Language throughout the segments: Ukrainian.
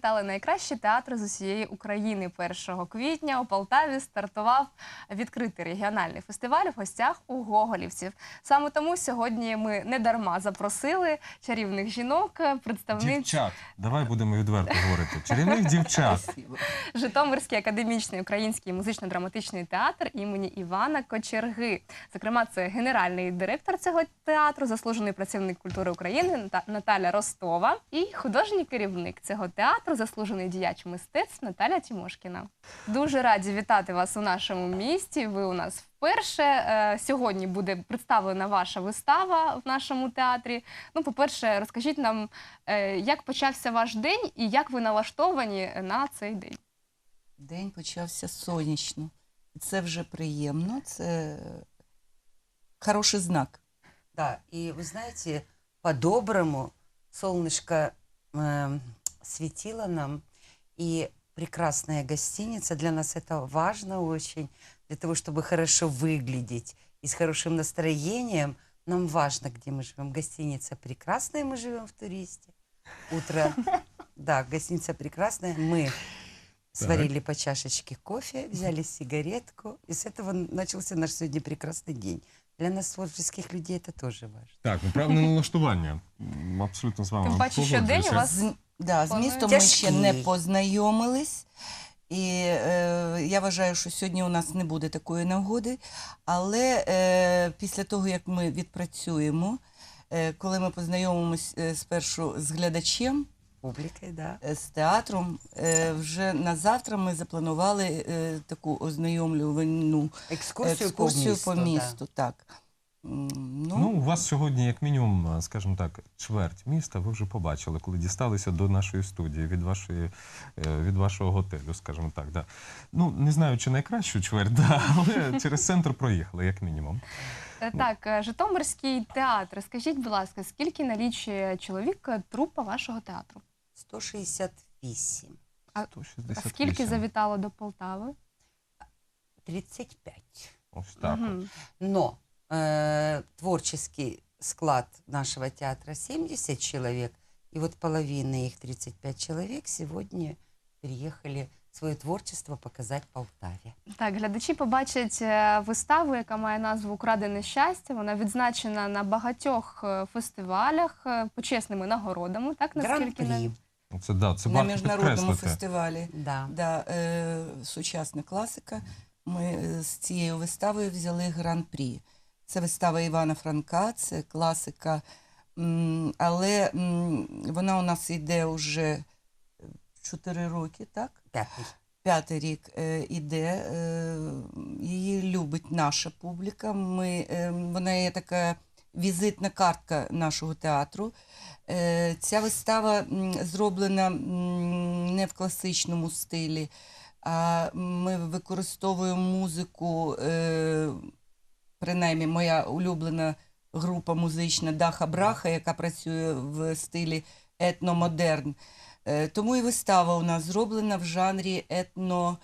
tarde. Завітали найкращі театри з усієї України. 1 квітня у Полтаві стартував відкритий регіональний фестиваль в гостях у Гоголівців. Саме тому сьогодні ми не дарма запросили чарівних жінок, представниць Дівчат, давай будемо відверто говорити. Чарівних дівчат. Житомирський академічний український музично-драматичний театр імені Івана Кочерги. Зокрема, це генеральний директор цього театру, заслужений працівник культури України Ната- Наталя Ростова і художній керівник цього театру, заслужений діяч мистецтв Наталя Тімошкіна. Дуже раді вітати вас у нашому місті. Ви у нас вперше. Е, Сьогодні буде представлена ваша вистава в нашому театрі. Ну, по-перше, розкажіть нам, е, як почався ваш день і як ви налаштовані на цей день. День почався сонячно. Це вже приємно, це хороший знак. Да, и вы знаете, по-доброму солнышко э, светило нам, и прекрасная гостиница, для нас это важно очень, для того, чтобы хорошо выглядеть и с хорошим настроением, нам важно, где мы живем. Гостиница прекрасная, мы живем в туристе. Утро, да, гостиница прекрасная, мы сварили по чашечке кофе, взяли сигаретку, и с этого начался наш сегодня прекрасный день. Для нас, творческих людей, это тоже важно. Так, ну правильне налаштування. М, Абсолютно з вами. Тим паче, що день у погоджуюся. вас З, да, з містом ми ще не познайомились. І е, я вважаю, що сьогодні у нас не буде такої нагоди. Але е, після того, як ми відпрацюємо, е, коли ми познайомимось е, спершу з глядачем, Публикой, да. е, з театром, е, вже на завтра ми запланували е, таку ознайомлювальну Экскурсию, екскурсію по по місту. місту. Так. М, Ну, у вас сьогодні, як мінімум, е, скажімо так, чверть міста ви вже побачили, коли дісталися до нашої студії від вашої е, від вашого готелю, скажімо так. Да. Ну, не знаю, чи найкращу чверть, да, але через центр проїхали, як мінімум. Е, так, е, Житомирський театр. Скажіть, будь ласка, скільки налічує чоловік е, трупа вашого театру? 168. А 168. А скільки завітало до Полтави? 35. Ось так. от. Мгм. Но э, творческий склад нашего театра 70 человек, и вот половина их, 35 человек, сегодня приехали свое творчество показать в Полтаве. Так, глядачі побачать е, виставу, яка має назву Украдене щастя. Вона відзначена на багатьох е, фестивалях е, почесними нагородами. Так наскільки Гран-при. Це да, це на міжнародному фестивалі. Да. Да, е, сучасна класика. Ми з цією виставою взяли гран-прі. Це вистава Івана Франка, це класика. Але вона у нас йде вже 4 роки, так? Пятый. П'ятий рік е, іде. Е, її любить наша публіка. Ми, е, вона є така візитна картка нашого театру. Ця вистава зроблена не в класичному стилі, а ми використовуємо музику, принаймні моя улюблена група музична Даха Браха, яка працює в стилі етномодерн. Е, Тому і вистава у нас зроблена в жанрі етно.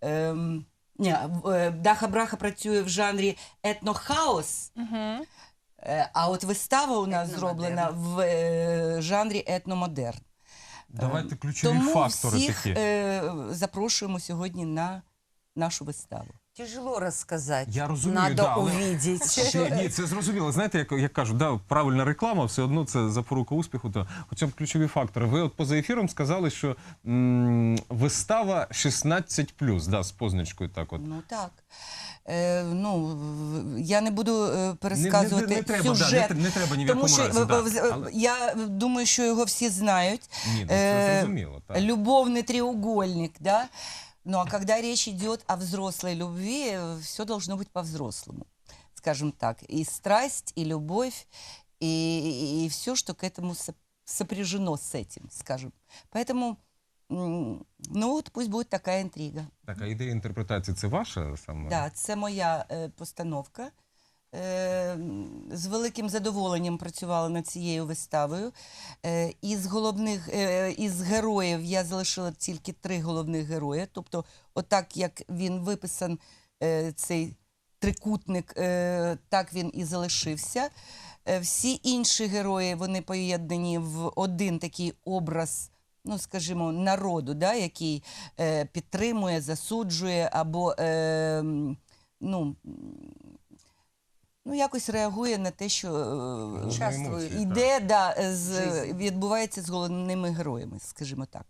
Ем, ні, е, Даха Браха працює в жанрі етнохаос, е, а от вистава у нас зроблена в е, жанрі етномодерн. Давайте ключові Тому фактори всіх такі. е, запрошуємо сьогодні на нашу виставу. Тяжело рассказать. Я Надо да, увидеть. Ще, ні, це зрозуміло. Знаєте, як, як кажуть, да, правильна реклама, все одно це запорука успіху. То у цьому ключові фактори. Ви от поза ефіром сказали, що м, вистава 16+, да, з позначкою так от. Ну так. Е, ну, я не буду е, пересказувати не, не, не треба, сюжет. да, не, не треба ні в Тому що разі. Да. Але, я думаю, що його всі знають. ні, ну, це Е, зрозуміло. Так. Любовный треугольник, да? Ну а когда речь идет о взрослой любви, все должно быть по-взрослому, скажем так. И страсть, и любовь, и, все, что к этому со- сопряжено с этим, скажем. Поэтому, м, ну вот пусть будет такая интрига. Так, а ідея інтерпретації це ваша саме? Да, це моя е, постановка. Е, з великим задоволенням працювала над цією виставою. Е, із головних е, із героїв я залишила тільки три головних герої. Тобто, отак як він виписан, цей трикутник, так він і залишився. Всі інші герої вони поєднані в один такий образ ну скажімо, народу, да, який підтримує, засуджує або е, ну, ну, якось реагує на те, що е, Участвує. йде да, з, Жизнь. відбувається з головними героями, скажімо так.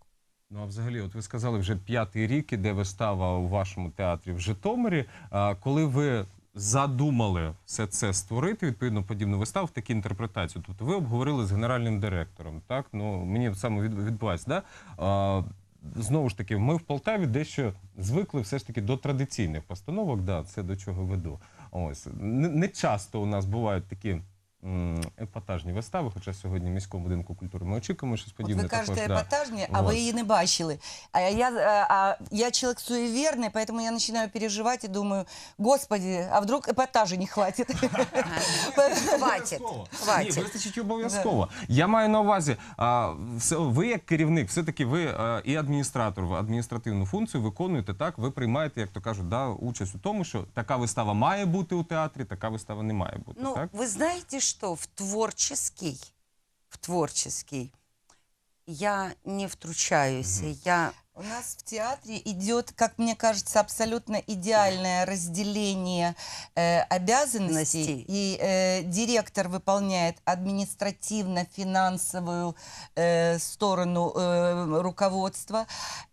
Ну а взагалі, от ви сказали, вже п'ятий рік іде вистава у вашому театрі в Житомирі. А коли ви задумали все це створити, відповідно подібну виставу, в такі інтерпретації, тобто ви обговорили з генеральним директором, так? Ну мені саме від- відбувається, да? А, Знову ж таки, ми в Полтаві дещо звикли все ж таки до традиційних постановок. Да, це до чого веду. Ось. Не, не часто у нас бувають такі епатажні вистави, хоча сьогодні в міському будинку культури ми очікуємо щось От подібне. ви кажете також, да. епатажні, а ви Вот. її не бачили. А я, а, а я человек суеверный, поэтому я начинаю переживать и думаю, господи, а вдруг эпатажа не хватит? Хватит, Ні, хватит. вистачить обов'язково. Я маю на увазі, а, все, ви як керівник, все-таки ви а, і адміністратор, ви адміністративну функцію виконуєте так, ви приймаєте, як то кажуть, да, участь у тому, що така вистава має бути у театрі, така вистава не має бути. Ну, так? вы знаете что, в творческий, в творческий я не втручаюсь, я У нас в театре идет, как мне кажется, абсолютно идеальное разделение э, обязанностей. Ностей. И э, директор выполняет административно-финансовую э, сторону э, руководства,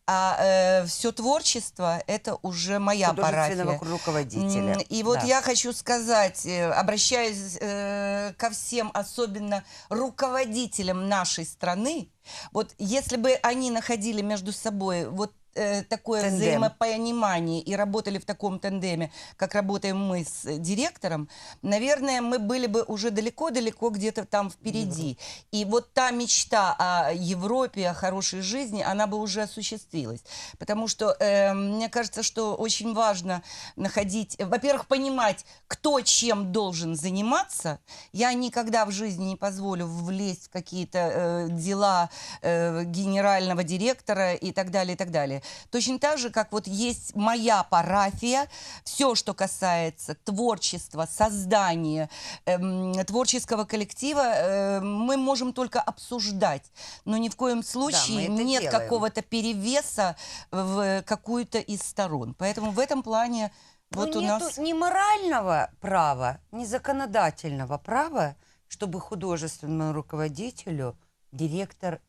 А все творчество это уже моя парафия. руководителя. И вот Да. я хочу сказать, э, обращаюсь э, ко всем, особенно руководителям нашей страны, вот если бы они находили между собой вот э, такое Тандем. взаимопонимание и работали в таком тандеме, как работаем мы с э, директором, наверное, мы были бы уже далеко-далеко где-то там впереди. И вот та мечта о Европе, о хорошей жизни, она бы уже осуществилась. Потому что э, мне кажется, что очень важно находить, во-первых, понимать, кто чем должен заниматься. Я никогда в жизни не позволю влезть в какие-то э, дела э, генерального директора и так далее, и так далее. Точно так же, как вот есть моя парафия, все, что касается творчества, создания, эм, творческого коллектива, э, мы можем только обсуждать, но ни в коем случае это нет какого-то перевеса в какую-то из сторон. Поэтому в этом плане вот ну, у нету нас... ни морального права, ни законодательного права, чтобы художественному руководителю директор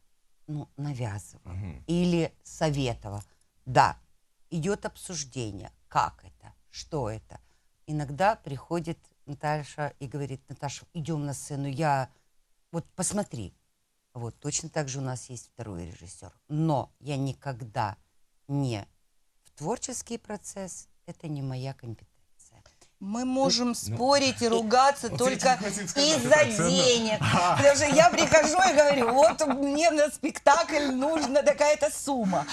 ну, навязывал Мгм. или советовал. Да, идет обсуждение, как это, что это. Иногда приходит Наташа и говорит, Наташа, идем на сцену, я, вот посмотри. Вот, точно так же у нас есть второй режиссер. Но я никогда не в творческий процесс, это не моя компетенция. Мы Ну, можем спорить и ругаться Вот только из-за ценно. денег. Потому что я прихожу и говорю, вот мне на спектакль нужна такая-то сумма.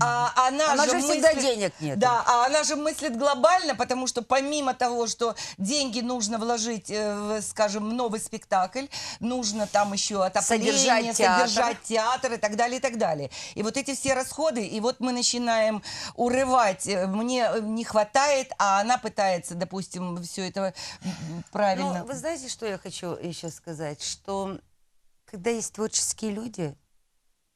А она, Она же же всегда мыслит- денег нет. Да, а она же мыслит глобально, потому что помимо того, что деньги нужно вложить, э, в, скажем, в новый спектакль, нужно там еще отопление, Содержать театр. содержать театр и так далее, и так далее. И вот эти все расходы, и вот мы начинаем урывать, э, мне не хватает, а она пытается, допустим, все это м, правильно. Ну, вы знаете, что я хочу еще сказать? Что когда есть творческие люди,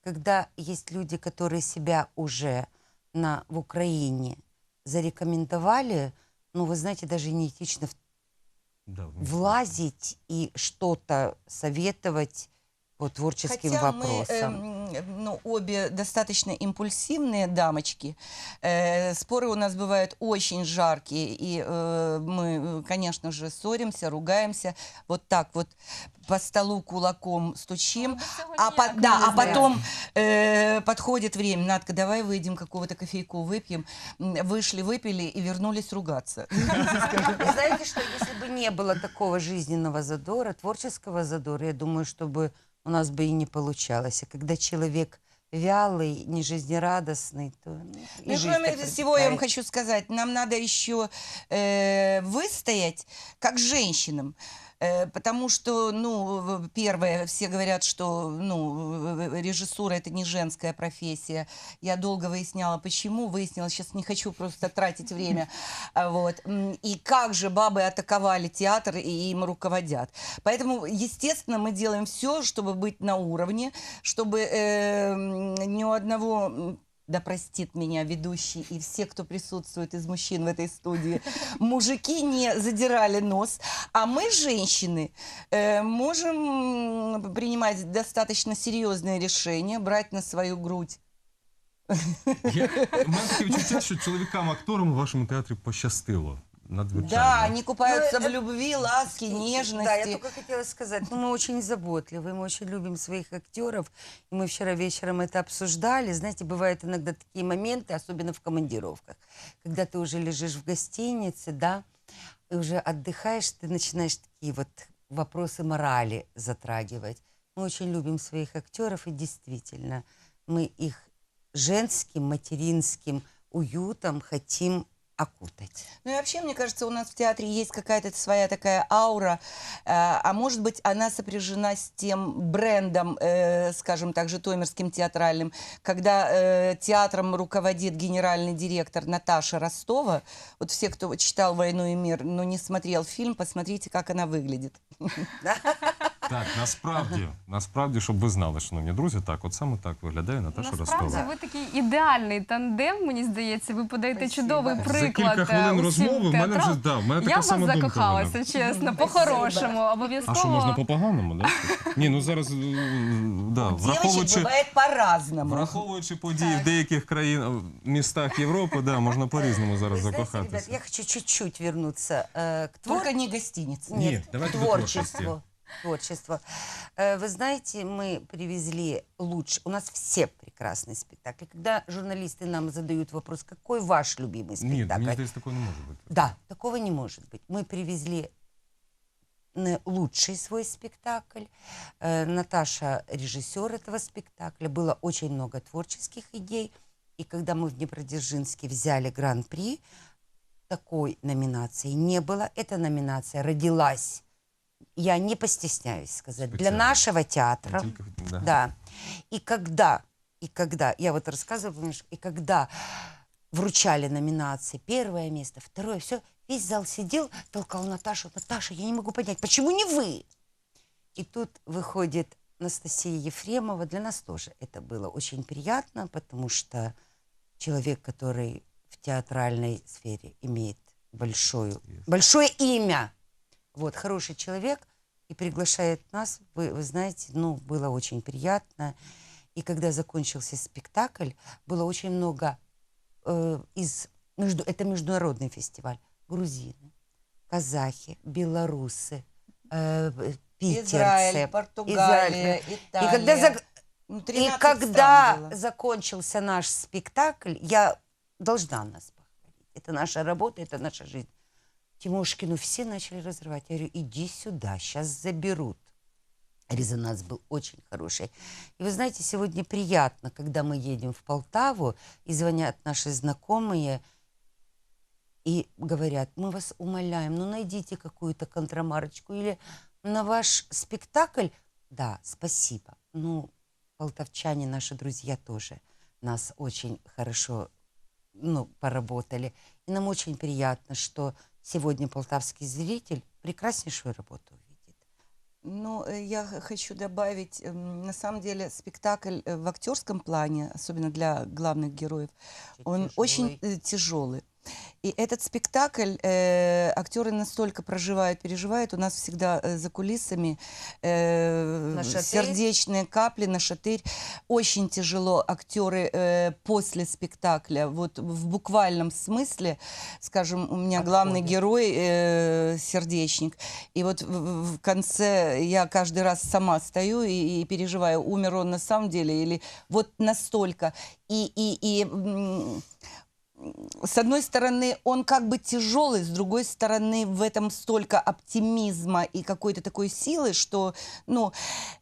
когда есть люди, которые себя уже на, в Украине зарекомендовали, ну, вы знаете, даже неэтично в- Да, влазить и что-то советовать по творческим Хотя вопросам. мы эм, ну, обе достаточно импульсивные дамочки. Э, споры у нас бывают очень жаркие, и э, мы, э, конечно же, ссоримся, ругаемся, вот так вот по столу кулаком стучим. А, по- да, а потом э, подходит время, Надка, давай выйдем, какого-то кофейку выпьем. Вышли, выпили и вернулись ругаться. Знаете, что если бы не было такого жизненного задора, творческого задора, я думаю, чтобы у нас бы и не получалось. А когда человек вялый, нежизнерадостный, то ну, и Ну, и жизнь кроме так всего, я вам протекает. хочу сказать, нам надо еще э, выстоять, как женщинам. Э, Потому что, ну, первое, все говорят, что, ну, режиссура это не женская профессия. Я долго выясняла, почему, выяснила, сейчас не хочу просто тратить время. А Вот. И как же бабы атаковали театр и им руководят. Поэтому, естественно, мы делаем все, чтобы быть на уровне, чтобы э, ни у одного да простит меня ведущий и все, кто присутствует из мужчин в этой студии, мужики не задирали нос, а мы, женщины, э, можем принимать достаточно серьезные решения, брать на свою грудь. Я, у мене таке відчуття, що чоловікам-акторам у вашому театрі пощастило. Надзвичайно. Да, они купаются Ну, в любви, ласке, Да, я нежности. только хотела сказать, ну, мы очень заботливы, мы очень любим своих актеров. И мы вчера вечером это обсуждали. Знаете, бывают иногда такие моменты, особенно в командировках, когда ты уже лежишь в гостинице, да, и уже отдыхаешь, ты начинаешь такие вот вопросы морали затрагивать. Мы очень любим своих актеров, и действительно, мы их женским, материнским уютом хотим окутать. Ну и вообще, мне кажется, у нас в театре есть какая-то своя такая аура, э, а может быть, она сопряжена с тем брендом, э, скажем так, житомирским театральным, когда э, театром руководит генеральный директор Наташа Ростова. Вот все, кто читал «Войну и мир», но не смотрел фильм, посмотрите, как она выглядит. Так, насправді, насправді, щоб ви знали, шановні друзі, так, от саме так виглядає Наташа Насправді Ростова. ви такий ідеальний тандем, мені здається. Ви подаєте Спасибо. чудовий За За приклад. кілька е, хвилин усім розмови в мене вже театралам. да, в мене Я така в вас сама думка. в мене. закохалася, чесно, Спасибо. по-хорошому. А Обов'язково. що можна по-поганому, да? Ні, ну зараз е, да, У девочек враховуючи, бывает по-разному. враховуючи події в деяких країн, містах Європи, да, можна по-різному зараз Вы знаете, ребят, закохатися. я хочу чуть-чуть вернуться э, к Только творчеству. не гостиница. Не. Нет, давайте до творчество. Творчество. Э, Вы знаете, мы привезли лучше. У нас все прекрасные спектакли. Когда журналисты нам задают вопрос, какой ваш любимый Ні, спектакль? мені здається, такого не може бути. Да, такого не может быть. Мы привезли н- лучший свой спектакль. Э, Наташа режиссер этого спектакля. Было очень много творческих идей. И когда мы в Днепродзержинске взяли гран-при, такой номинации не было. Эта номинация родилась, я не постесняюсь сказать, для Специально. нашего театра. Да. Да. И когда, и когда, я вот рассказываю, понимаешь, и когда вручали номинации, первое место, второе, все, весь зал сидел, толкал Наташу, Наташа, я не могу понять, почему не вы? И тут выходит Анастасия Ефремова. Для нас тоже это было очень приятно, потому что человек, который в театральной сфере имеет большое, Yes. большое имя, вот, хороший человек, и приглашает нас, вы, вы знаете, ну, было очень приятно. И когда закончился спектакль, было очень много э, из... Между, это международный фестиваль. Грузины, казахи, белорусы, э, питерцы. Израиль, Португалия, Израиль. Италия. И когда, зак- Ну, и 13 когда было. закончился наш спектакль, я должна нас похвалить. Это наша работа, это наша жизнь. Тимошкину все начали разрывать. Я говорю, иди сюда, сейчас заберут. Резонанс был очень хороший. И вы знаете, сегодня приятно, когда мы едем в Полтаву, и звонят наши знакомые, и говорят, мы вас умоляем, ну найдите какую-то контрамарочку или на ваш спектакль. Да, спасибо. Ну, полтавчане, наши друзья тоже нас очень хорошо ну, поработали. И нам очень приятно, что сегодня полтавский зритель прекраснейшую работу увидит. Ну, э, я хочу добавить, эм, на самом деле, спектакль э, в актерском плане, особенно для главных героев, он очень э, тяжелый. И этот спектакль э, актеры настолько проживают, переживают. У нас всегда э, за кулисами э, На сердечные капли на шатырь. Очень тяжело актеры э, после спектакля, вот в буквальном смысле, скажем, у меня главный Отходят. герой э, сердечник. И вот в, в- конце я каждый раз сама стою и, и переживаю, умер он на самом деле или вот настолько. И, и, и с одной стороны, он как бы тяжелый, с другой стороны, в этом столько оптимизма и какой-то такой силы, что, ну,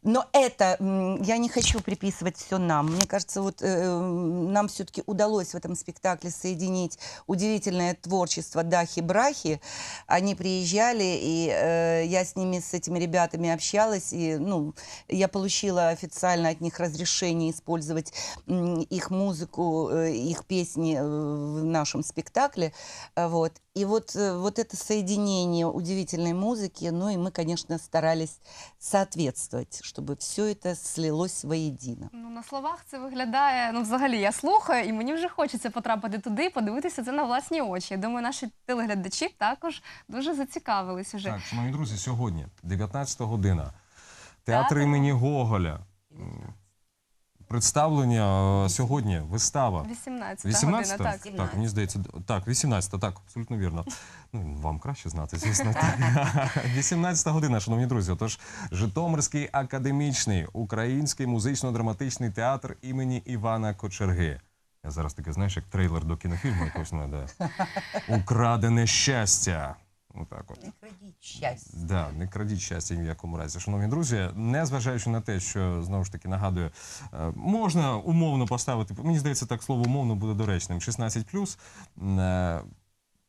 но это, я не хочу приписывать все нам. Мне кажется, вот э, нам все-таки удалось в этом спектакле соединить удивительное творчество Дахи Брахи. Они приезжали, и э, я с ними, с этими ребятами общалась, и, ну, я получила официально от них разрешение использовать м, их музыку, э, их песни э, в нашем спектакле. Э, Вот. И вот, э, вот это соединение удивительной музыки, ну и мы, конечно, старались соответствовать, чтобы все это слилось воедино. Ну, на словах це виглядає. Ну, взагалі, я слухаю, і мені вже хочеться потрапити туди, подивитися це на власні очі. Я думаю, наші телеглядачі також дуже зацікавились уже. Так, шановні друзі, сьогодні 19 година. Театр Театр. імені Гоголя. Представлення е, сьогодні, вистава. 18 18 година, так. так, мені здається, так, 18 так, абсолютно вірно. Ну, вам краще знати, звісно. Так. 18 година, шановні друзі. Отож, Житомирський академічний український музично-драматичний театр імені Івана Кочерги. Я зараз таке, знаєш, як трейлер до кінофільму якось надає. Украдене щастя. Отак от. Не крадіть щастя. Да, не крадіть щастя ні в якому разі. Шановні друзі, незважаючи на те, що знову ж таки нагадую, е, можна умовно поставити, мені здається, так слово умовно буде доречним. 16 е,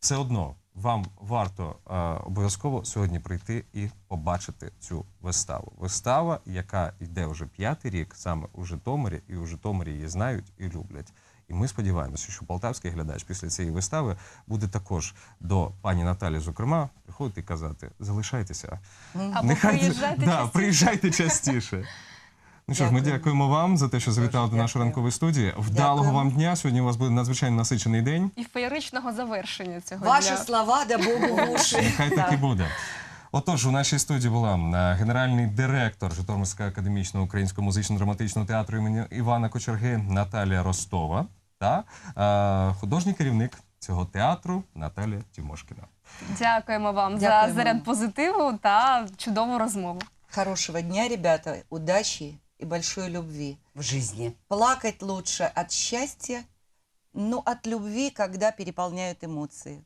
все одно вам варто е, обов'язково сьогодні прийти і побачити цю виставу. Вистава, яка йде вже п'ятий рік саме у Житомирі, і у Житомирі її знають і люблять. І ми сподіваємося, що полтавський глядач після цієї вистави буде також до пані Наталі, зокрема, приходити і казати: залишайтеся. Або приїжджайте да, частіше. приїжджайте частіше. Ну що ж, ми дякуємо вам за те, що завітали до нашої ранкової студії. Вдалого Дякую. вам дня. Сьогодні у вас буде надзвичайно насичений день. І феєричного завершення цього Ваши дня. слова, да Богу в. Нехай так і буде. Отож, у нашій студії була е, генеральний директор Житомирського академічного українського музично-драматичного театру імені Івана Кочерги Наталія Ростова та е, художній керівник цього театру Наталія Тімошкіна. Дякуємо вам за заряд позитиву та чудову розмову. Хорошего дня, ребята, удачи и большой любви. В жизни. Плакать лучше от счастья, но от любви, когда переполняют эмоции.